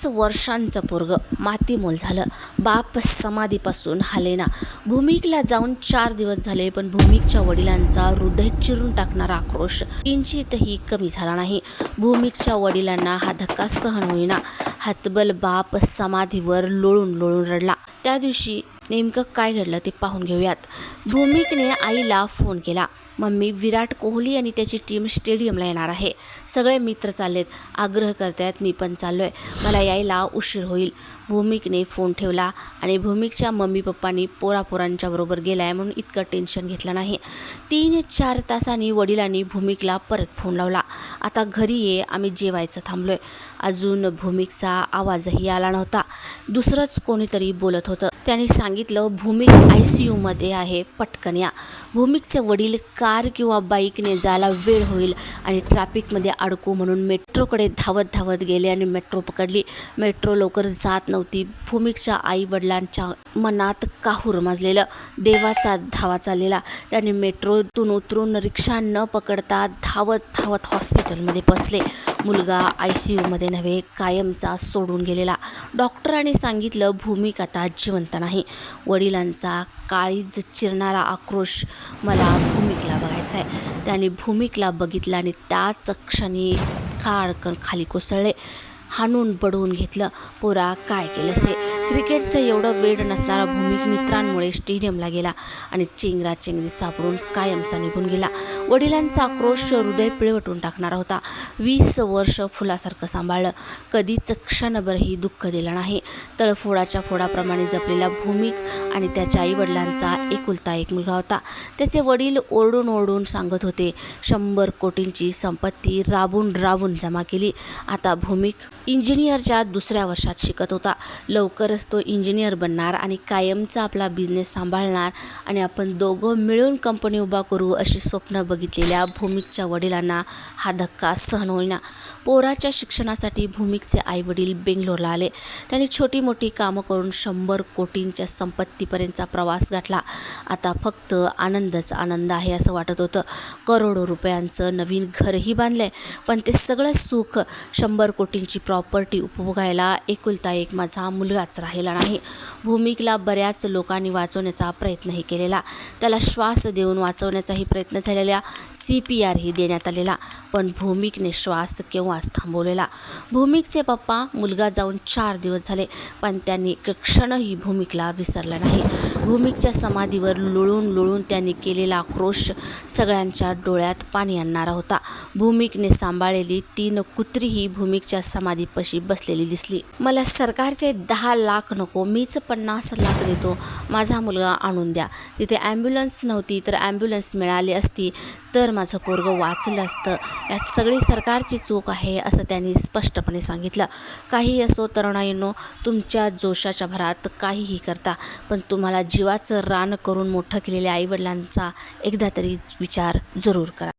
वीस वर्षांचं पोरग मातीमोल झालं. बाप समाधीपासून हालेना भूमिकला जाऊन चार दिवस झाले पण भूमिकच्या वडिलांचा हृदय चिरून टाकणारा आक्रोश किंचितही कमी झाला नाही. भूमिकच्या वडिलांना हा धक्का सहन होईना. हातबल बाप समाधीवर लोळून लोळून रडला. त्या दिवशी नेमकं काय घडलं ते पाहून घेऊयात. भूमिकने आईला फोन केला. मम्मी विराट कोहली आणि त्याची टीम स्टेडियमला येणार आहे. सगळे मित्र चाललेत. आग्रह करतायत मी पण चाललो आहे मला यायला उशीर होईल. भूमिकने फोन ठेवला आणि भूमिकच्या मम्मी पप्पांनी पोरापोरांच्या बरोबर गेला आहे म्हणून इतकं टेन्शन घेतलं नाही. तीन चार तासांनी वडिलांनी भूमिकला परत फोन लावला. आता घरी ये आम्ही जेवायचं थांबलो आहे अजून भूमिकचा आवाजही आला नव्हता. दुसरंच कोणीतरी बोलत होतं. त्यांनी सांगितलं भूमिक आय सी यूमध्ये आहे पटकन या. भूमिकचे वडील कार किंवा बाईकने जायला वेळ होईल आणि ट्रॅफिकमध्ये अडकू म्हणून मेट्रोकडे धावत धावत गेले आणि मेट्रो पकडली. मेट्रो लवकर जात नव्हती. भूमिकच्या आई वडिलांच्या मनात काहूर माजलेलं. देवाचा धावा चाललेला. त्याने मेट्रोतून उतरून रिक्षा न पकडता धावत धावत हॉस्पिटल हॉस्पिटलमध्ये बसले मुलगा आय सी यूमध्ये नव्हे कायमचा सोडून गेलेला. डॉक्टरांनी सांगितलं भूमिक आता जिवंत नाही. वडिलांचा काळीज चिरणारा आक्रोश मला भूमिकला बघायचा आहे. त्याने भूमिकला बघितलं आणि त्याच क्षणी खाडकन खाली कोसळले. हाणून बडवून घेतलं. पोरा काय केलं से क्रिकेटचं एवढं वेड नसणारा भूमिक मित्रांमुळे स्टेडियमला गेला आणि चेंगरा चेंगरीत सापडून कायमचा निघून गेला. वडिलांचा आक्रोश हृदय पिळवटून टाकणारा होता. वीस वर्ष फुलासारखं सांभाळलं. कधीच क्षणभरही दुःख दिलं नाही. तळफोडाच्या फोडाप्रमाणे जपलेला भूमिक आणि त्याच्या आईवडिलांचा एकुलता एक मुलगा होता. त्याचे वडील ओरडून ओरडून सांगत होते शंभर कोटींची संपत्ती राबून राबून जमा केली. आता भूमिक इंजिनियरच्या दुसऱ्या वर्षात शिकत होता. लवकरच तो इंजिनियर बनणार आणि कायमचा आपला बिझनेस सांभाळणार आणि आपण दोघं मिळून कंपनी उभा करू अशी स्वप्न बघितलेल्या भूमिकच्या वडिलांना हा धक्का सहन होईना. पोराच्या शिक्षणासाठी भूमिकचे आईवडील बेंगलोरला आले. त्यांनी छोटी मोठी कामं करून शंभर कोटींच्या संपत्तीपर्यंतचा प्रवास गाठला. आता फक्त आनंदच आनंद आहे असं वाटत होतं. करोडो रुपयांचं नवीन घरही बांधलं आहे पण ते सगळं सुख शंभर कोटींची प्रॉपर्टी उपभोगायला एकुलता एक माझा मुलगाच राहिला नाही. भूमिकला बऱ्याच लोकांनी वाचवण्याचा प्रयत्नही केलेला. त्याला श्वास देऊन वाचवण्याचाही प्रयत्न झालेला सी पी आरही देण्यात आलेला. पण भूमिकने श्वास केव्हाच थांबवलेला? भूमिकचे पप्पा मुलगा जाऊन चार दिवस झाले पण त्यांनी एक क्षणही भूमिकला विसरला नाही. भूमिकच्या समाधीवर लुळून लुळून त्यांनी केलेला आक्रोश सगळ्यांच्या डोळ्यात पाणी आणणारा होता. भूमिकने सांभाळलेली तीन कुत्रीही भूमिकच्या समाधीपाशी बसलेली दिसली. मला सरकारचे दहा लाख नको मीच पन्नास लाख देतो. माझा मुलगा आणून द्या. तिथे ॲम्ब्युलन्स नव्हती तर ॲम्ब्युलन्स मिळाली असती तर माझं पोरगं वाचलं असतं. यात सगळी सरकारची चूक आहे असं त्यांनी स्पष्टपणे सांगितलं. काही असो तरुणाईनो तुमच्या जोशाच्या भरात काहीही करता पण तुम्हाला जीवाचं रान करून मोठं केलेल्या आईवडिलांचा एकदा तरी विचार जरूर करा.